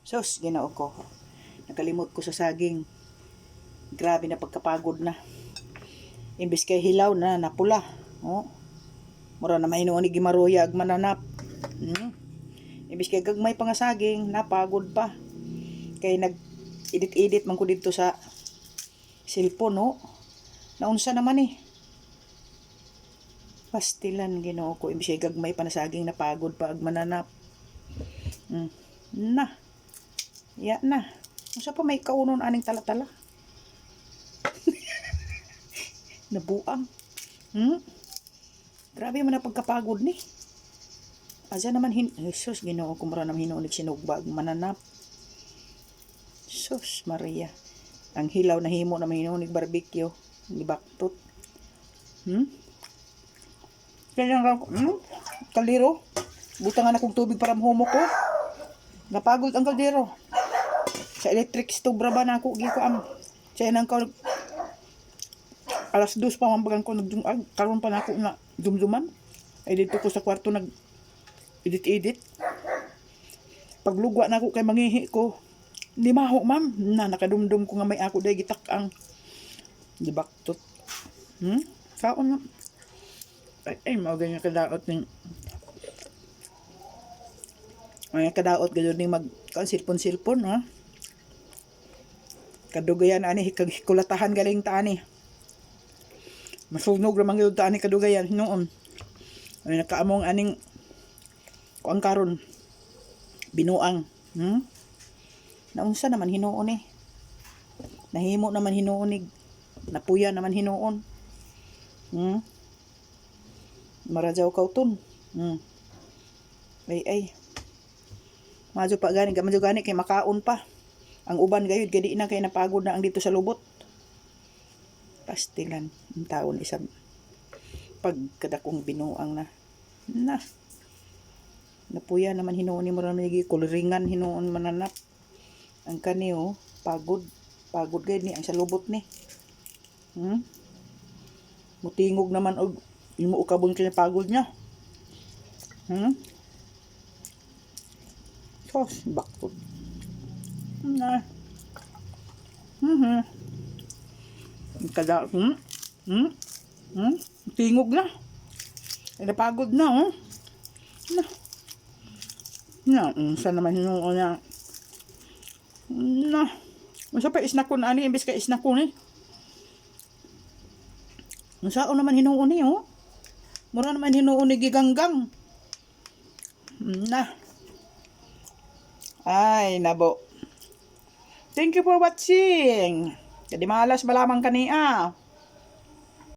Sos, ginoo ko. Nakalimot ko sa saging. Grabe na pagkapagod na. Imbis kay hilaw na, napula. Oh. Mura na mahinuon ni Gimaruya ag mananap. Hmm. Imbis kay gagmay pa nga saging, napagod pa. Kay nag edit-edit man ko dito sa cellphone, no? Naunsa naman eh. Pastilan ginoo ko. Imbis kay gagmay pa na saging, napagod pa ag mananap. Hmm. Na. Ya na. Unsa pa may kaunon aning talatala? Nabuang. Hmm? Grabe man na pagkapagod ni. Asa naman hin Jesus Ginoo ko mara naman hinulig sinugbag mananap. Sus Maria. Ang hilaw na himo naman hinulig barbecue. Ni baktot. Hmm? Kaya nga, hmm? Kaldero. Butangan akong tubig para mahumo ko. Napagod ang kaldero. Sa electric stove ra ba na ako gi ko am. Sa nang ka alas dos pa mambagan ko nagdum ag karon pa na ako na dumduman. Ay dito ko sa kwarto nag edit edit. Paglugwa na ako kay mangihi ko. Di maho ma'am na nakadumdum ko nga may ako day gitak ang di baktot. Hmm? Kaon na. Ay, ay mao ganyan kadaot ning ay kadaot gayud ni mag kan silpon-silpon ha. Kadugayan ani hikulatahan galing ta ani. Masunog ra man gyud ta ani kadugayan noon. Ay nakaamong aning kuang karon binuang. Hmm? Naunsa naman hinuon eh. Nahimo naman hinuon eh. Napuya naman hinuon. Hmm? Marajaw kauton. Hmm. Ay ay. Madyo pa gani, madyo gani kay makaon pa. Ang uban gayud gadi na kay napagod na ang dito sa lubot. Pastilan ang taon isang pagkadakong binuang na. Na. Napuya naman hinuon ni mo naman lagi kulringan hinuon mananap. Ang kaniyo pagod pagod gayud ni ang sa lubot ni. Hmm? Mutingog naman og imo ukabon kay pagod niya. Hmm? Sos, bakot. Na. Mhm. Kada, hmm? Hmm? Hmm? Tingog na. Napagod na, oh. Na. Na, um, saan naman hinuon na. Na. Masa pa isna ko na ani, imbis ka isna ko ni. Masa naman hinuon ni, oh. Mura naman hinuon ni giganggang. Na. Ay, nabo. Thank you for watching. Jadi malas malamang kania.